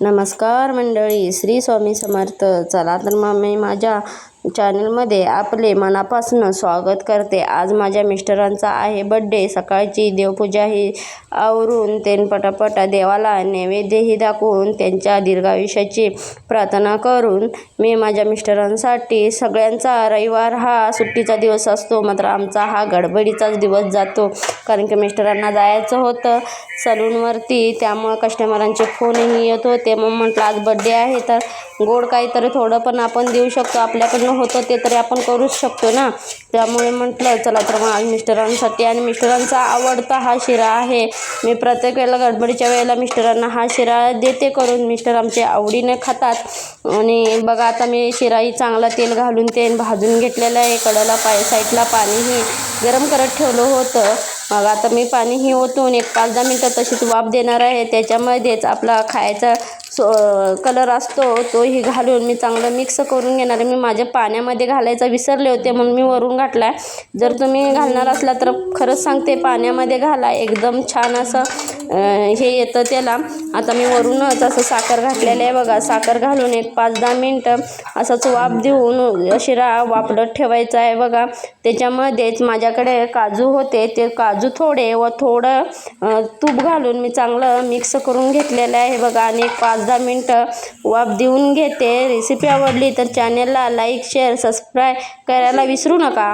नमस्कार मंडळी श्री स्वामी समर्थ. चला तर मग मी माझ्या चॅनलमध्ये आपले मनापासून स्वागत करते. आज माझ्या मिस्टरांचा आहे बड्डे. सकाळची देवपूजा ही आवरून ते पटापट देवाला नैवेद्यही दाखवून त्यांच्या दीर्घायुष्याची प्रार्थना करून मी माझ्या मिस्टरांसाठी सगळ्यांचा रविवार हा सुट्टीचा दिवस असतो. मात्र आमचा हा गडबडीचाच दिवस जातो. कारण की मिस्टरांना जायचं होतं सलूनवरती. त्यामुळं कस्टमरांचे फोनही येत होते. मग म्हटलं आज बड्डे आहे तर गोड काहीतरी थोडं पण आपण देऊ शकतो. आपल्याकडनं होतं ते तरी आपण करूच शकतो ना. त्यामुळे म्हटलं चला तर मग मिस्टरांसाठी आणि मिस्टरांचा आवडता हा शिरा आहे. मी प्रत्येक वेळेला गडबडीच्या वेळेला मिस्टरांना हा शिरा देते करून. मिस्टर आमचे आवडीने खातात. आणि बघा आता मी शिराही चांगला तेल घालून ते भाजून घेतलेलं आहे. कडेला पाय साईडला पाणीही गरम करत ठेवलं होतं. मग आता मी पाणीही ओतून एक पाच दहा मिनटं तशीच वाफ देणार आहे. त्याच्यामध्येच आपला खायचा सो कलर असतो तोही घालून मी चांगलं मिक्स करून घेणार आहे. मी माझ्या पाण्यामध्ये घालायचा विसरले होते म्हणून मी वरून घातला आहे जर तुम्ही घालणार असला तर खरंच सांगते पाण्यामध्ये घाला. एकदम छान असं हे येतं त्याला. आता मी वरूनच असं साखर घातलेलं आहे बघा. साखर घालून एक पाच दहा मिनटं असंच वाफ देऊन शिरा वापरत ठेवायचा आहे बघा. त्याच्यामध्येच माझ्याकडे काजू होते. ते काजू थोडे व थोडं तूप घालून मी चांगलं मिक्स करून घेतलेलं आहे बघा. आणि एक पाच दहा मिनटं वाफ देऊन घेते. रेसिपी आवडली तर चॅनेलला लाईक शेअर सबस्क्राईब करायला विसरू नका.